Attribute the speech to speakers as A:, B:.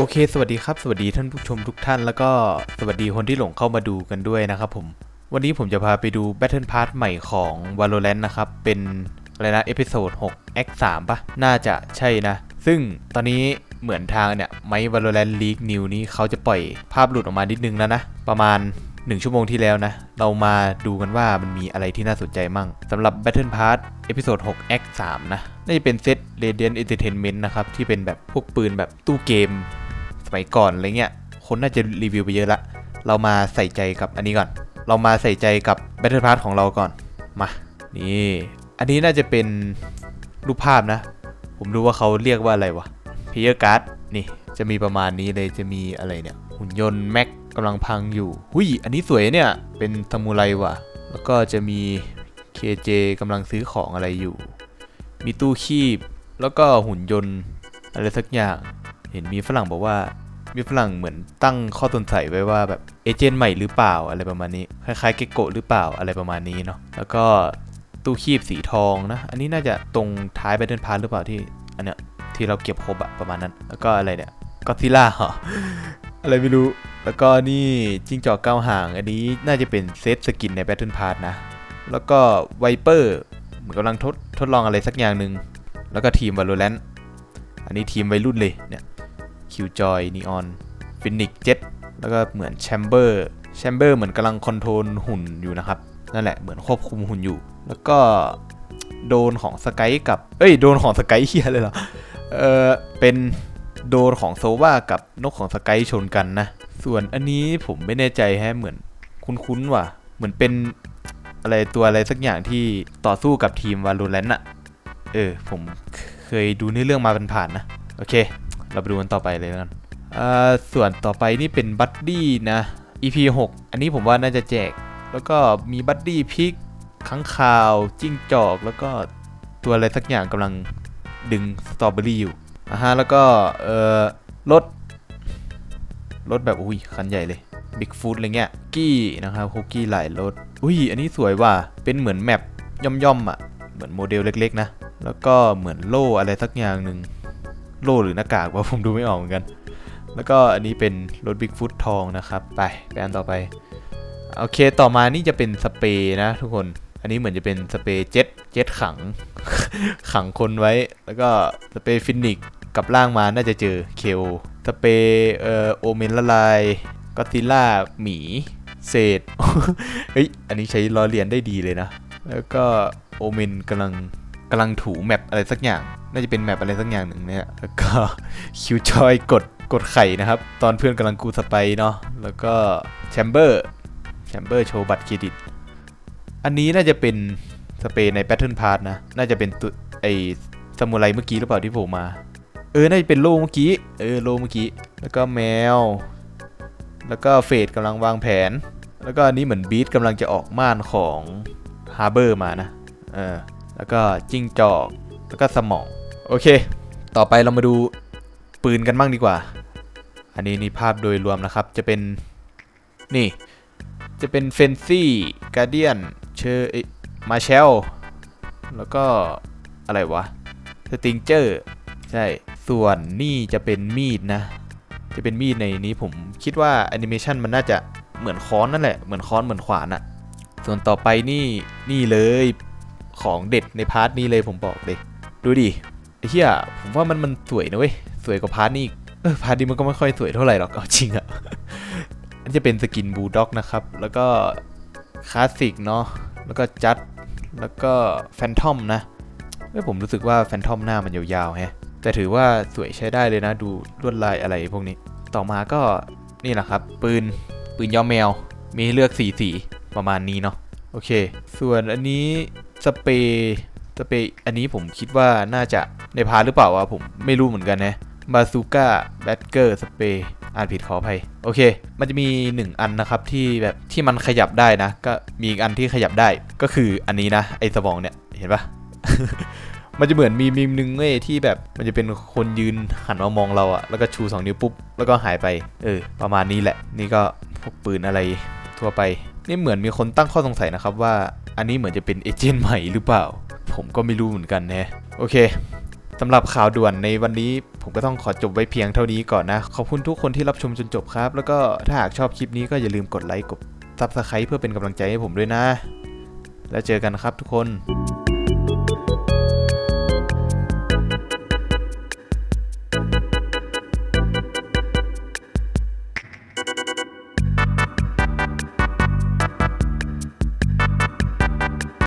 A: โอเค สวัสดีครับ สวัสดีท่านผู้ชมทุกท่าน แล้วก็สวัสดีคนที่หลงเข้ามาดูกันด้วยนะครับผม วันนี้ผมจะพาไปดู Battle Pass ใหม่ของ Valorant นะครับ เป็นอะไรนะ เอพิโซด6 Act 3ปะน่าจะใช่นะ ซึ่งตอนนี้เหมือนทางเนี่ยไม Valorant League New นี้เขาจะปล่อยภาพหลุดออกมานิดนึงแล้วนะ ประมาณ 1 ชั่วโมงที่แล้วนะ เรามาดูกันว่ามันมีอะไรที่น่าสนใจมั่งสำหรับ Battle Pass เอพิโซด6 Act 3นะ น่าจะเป็นเซต Radiant Entertainment นะครับ ที่เป็นแบบพวกปืนแบบตู้เกม มัยก่อนอะไรเงี้ยคนน่าจะรีวิวไปเยอะละเรามาใส่ใจกับอันนี้ก่อน เรามาใส่ใจกับ Battle Pass ของเราก่อนมานี่อันนี้น่าจะเป็นรูปภาพนะ ผมรู้ว่าเขาเรียกว่าอะไรวะ p l a y e r Card นี่จะมีประมาณนี้เลยจะมีอะไรเนี่ย หุ่นยนต์แม็กกำลังพังอยู่หุยอันนี้สวยเนี่ยเป็นซามูไรว่ะ แล้วก็จะมี KJ กำลังซื้อของอะไรอยู่ มีตู้คีบ แล้วก็หุ่นยนต์อะไรสักอย่าง เห็นมีฝรั่งบอกว่ามีฝรั่งเหมือนตั้งข้อสงสัยไว้ว่าแบบเอเจนต์ใหม่หรือเปล่าอะไรประมาณนี้คล้ายๆเกโกะหรือเปล่าอะไรประมาณนี้เนาะแล้วก็ตู้คีบสีทองนะ อันนี้น่าจะตรงท้าย Battle Pass หรือเปล่าที่อันเนี้ยที่เราเก็บครบอะประมาณนั้น แล้วก็อะไรเนี่ยก็ซิล่าเหรออะไรไม่รู้ แล้วก็นี่จิ้งจอกเก้าหาง อันนี้น่าจะเป็นเซตสกินใน Battle Pass นะ แล้วก็ไวเปอร์เหมือนกำลังทดทดลองอะไรสักอย่างหนึ่งแล้วก็ทีม Valorant อันนี้ทีมวัยรุ่นเลยเนี่ย คิวจอยนีออนฟินิกเจ็ตแล้วก็เหมือนแชมเบอร์แชมเบอร์เหมือนกำลังคอนโทรลหุ่นอยู่นะครับ นั่นแหละเหมือนควบคุมหุ่นอยู่ แล้วก็โดนของสกายกับ เอ้ยโดนของสกายเฮียเลยเหรอ เออเป็นโดนของโซวากับนกของสกายชนกันนะ ส่วนอันนี้ผมไม่แน่ใจแฮะเหมือนคุ้นๆว่ะ เหมือนเป็นอะไรตัวอะไรสักอย่างที่ต่อสู้กับทีมวาโลแรนต์อะเออผมเคยดูในอเรื่องมาเป็นผ่านนะ โอเค เราไปดูกันต่อไปเลยแล้วกันอ่าส่วนต่อไปนี่เป็นบัดดี้นะ EP 6 อันนี้ผมว่าน่าจะแจก แล้วก็มีบัดดี้พิกค้างคาวจิ้งจอก แล้วก็ตัวอะไรสักอย่างกำลังดึงสตรอเบอรี่อยู่อะฮะแล้วก็เอ่อรถรถแบบอุ้ยคันใหญ่เลยบิ๊กฟูดอะไรเงี้ยกี้นะครับคุกกี้หลายรถอุ้ยอันนี้สวยว่ะเป็นเหมือนแมปย่อมๆอะเหมือนโมเดลเล็กๆนะ แล้วก็เหมือนโล่อะไรสักอย่างหนึ่ง โล่หรือหน้ากากว่าผมดูไม่ออกเหมือนกัน แล้วก็อันนี้เป็นรถบิ๊กฟุตทองนะครับ ไปไปอันต่อไป โอเคต่อมานี่จะเป็นสเปรย์นะทุกคน อันนี้เหมือนจะเป็นสเปรย์เจ็ตเจ็ตขัง ขังคนไว้ แล้วก็สเปรย์ฟินิกกับล่างมาน่าจะเจอเคโอสเปรย์เอ่อโอเมนละลายก็ซิล่าหมีเศษ เฮ้ย อันนี้ใช้ล้อเลียนได้ดีเลยนะ แล้วก็โอเมนกำลัง กำลังถูแมปอะไรสักอย่าง น่าจะเป็นแมปอะไรสักอย่างหนึ่งเนี่ยแล้วก็คิวจอยกดกดไข่นะครับ ตอนเพื่อนกำลังกูสไปเนาะแล้วก็แชมเบอร์แชมเบอร์โชว์บัตรเครดิต อันนี้น่าจะเป็นสเปรย์ใน Pattern Pass นะ น่าจะเป็นตัวไอซามูไรเมื่อกี้หรือเปล่าที่ผมมา เออ น่าจะเป็นโลเมื่อกี้ เออ โลเมื่อกี้ แล้วก็แมว แล้วก็เฟดกำลังวางแผน แล้วก็อันนี้เหมือนบีทกำลังจะออกม่านของฮาร์เบอร์มานะ เออ แล้วก็จิ้งจอก แล้วก็สมอง โอเค ต่อไปเรามาดูปืนกันบ้างดีกว่า อันนี้นี่ภาพโดยรวมนะครับ จะเป็น นี่ จะเป็นเฟนซี่การเดียน เชอร์มาเชล แล้วก็อะไรวะ สติงเจอร์ ใช่ ส่วนนี่จะเป็นมีดนะ จะเป็นมีดในนี้ผมคิดว่าแอนิเมชันมันน่าจะเหมือนค้อนนั่นแหละ เหมือนค้อนเหมือนขวานอะส่วนต่อไปนี่นี่เลย ของเด็ดในพาร์ทนี้เลยผมบอกเลย ดูดิไอ้เหี้ยผมว่ามันมันสวยนะเว้ย สวยกว่าพาร์ทนี้อีกเออพาร์ทนี้มันก็ไม่ค่อยสวยเท่าไหร่หรอกเอาจริงอะอันจะเป็นสกินบูลด็อกนะครับ แล้วก็คลาสสิกเนาะแล้วก็จัดแล้วก็แฟนทอมนะเอ้ยผมรู้สึกว่าแฟนทอมหน้ามันยาวๆแฮะแต่ถือว่าสวยใช้ได้เลยนะ ดูลวดลายอะไรพวกนี้ ต่อมาก็นี่แหละครับ ปืนปืนย้อมแมว มีให้เลือกสีสีประมาณนี้เนาะโอเค ส่วนอันนี้ สเปรย์สเปรย์อันนี้ผมคิดว่าน่าจะในพาหรือเปล่าวะผมไม่รู้เหมือนกันนะบาซูก้าแบตเกอร์สเปรย์อ่านผิดขออภัยโอเค มันจะมี 1 อันนะครับที่แบบที่มันขยับได้นะ ก็มีอีกอันที่ขยับได้ก็คืออันนี้นะไอ้สมองเนี่ยเห็นปะมันจะเหมือนมีมีมหนึงเว้ยที่แบบมันจะเป็นคนยืนหันมามองเราอะแล้วก็ชู 2 นิ้วปุ๊บแล้วก็หายไป เออ ประมาณนี้แหละ นี่ก็พวกปืนอะไรทั่วไป นี่เหมือนมีคนตั้งข้อสงสัยนะครับว่าอันนี้เหมือนจะเป็นเอเจนต์ใหม่หรือเปล่า ผมก็ไม่รู้เหมือนกันนะ โอเคสำหรับข่าวด่วนในวันนี้ผมก็ต้องขอจบไว้เพียงเท่านี้ก่อนนะ ขอบคุณทุกคนที่รับชมจนจบครับ แล้วก็ถ้าหากชอบคลิปนี้ก็อย่าลืมกดไลค์กดซับสไครต์เพื่อเป็นกำลังใจให้ผมด้วยนะ แล้วเจอกันครับทุกคน